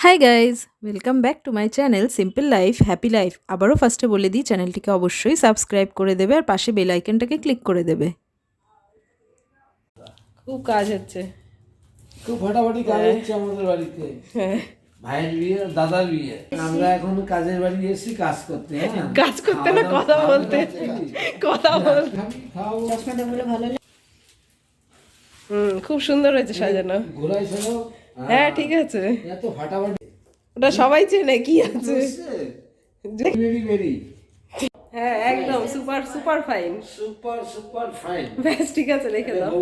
Hi guys welcome back to my channel simple life happy life আবারও ফার্স্টে বলে দিই চ্যানেলটিকে অবশ্যই সাবস্ক্রাইব করে দেবে আর পাশে বেল আইকনটাকে ক্লিক করে দেবে। খুব কাজ হচ্ছে। খুব ফাটাফাটি কাজ হচ্ছে আমাদের বাড়িতে। হ্যাঁ। ভাইয়ের বিয়ে দাদার বিয়ে। আমরা এখন কাজের বাড়ি এসেছি কাজ করতে হ্যাঁ? কাজ করতে না কথা বলতে। কথা বলতে। হুম খুব সুন্দর হয়েছে সাজানো। ঘোরাই ছিল হ্যাঁ ঠিক আছে। এত ফাটাফাটি। ওটা সবাই চেনে কি আছে? ভেরি ভেরি হ্যাঁ একদম super super fine super super fine ব্যাস ঠিক আছে রেখে দাও।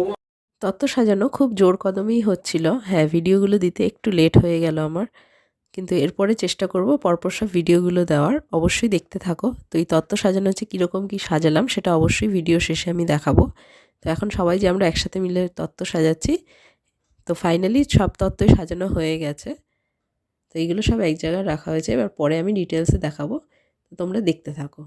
তত্ত্ব সাজানো খুব জোর কদমেই হচ্ছিল। হ্যাঁ ভিডিওগুলো দিতে একটু লেট হয়ে গেল আমার। কিন্তু এরপরে চেষ্টা করব পরপর সব ভিডিওগুলো দেওয়ার। অবশ্যই দেখতে থাকো। তো এই তত্ত্ব সাজানো হচ্ছে কীরকম কী সাজালাম সেটা অবশ্যই ভিডিও শেষে আমি দেখাবো। তো এখন সবাই যে আমরা একসাথে মিলে তত্ত্ব সাজাচ্ছি তো ফাইনালি সব তত্ত্বই সাজানো হয়ে গেছে। তো এইগুলো সব এক জায়গায় রাখা হয়েছে। এবার পরে আমি ডিটেলসে দেখাবো। তোমরা দেখতে থাকো।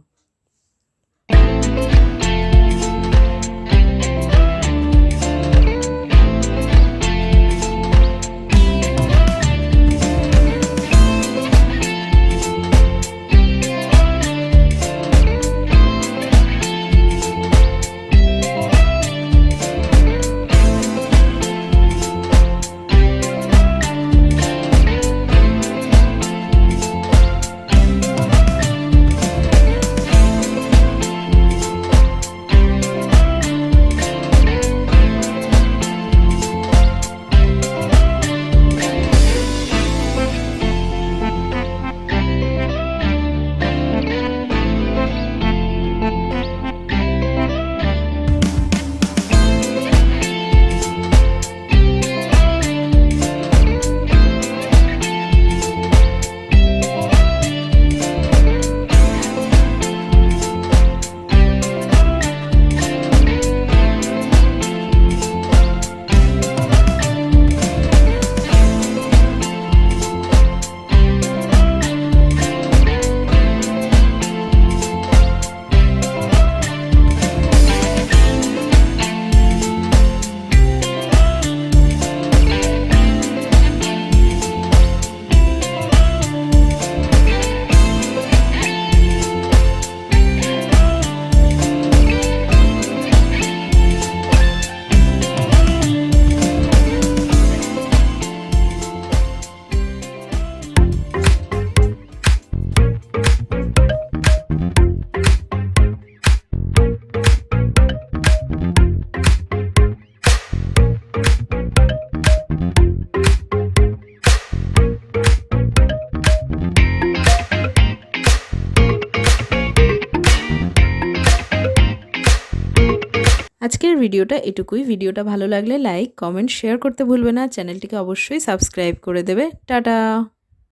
আজকের ভিডিওটা এটুকুই। ভিডিওটা ভালো লাগলে লাইক, কমেন্ট, শেয়ার করতে ভুলবে না। চ্যানেলটিকে অবশ্যই সাবস্ক্রাইব করে দেবে। টাটা!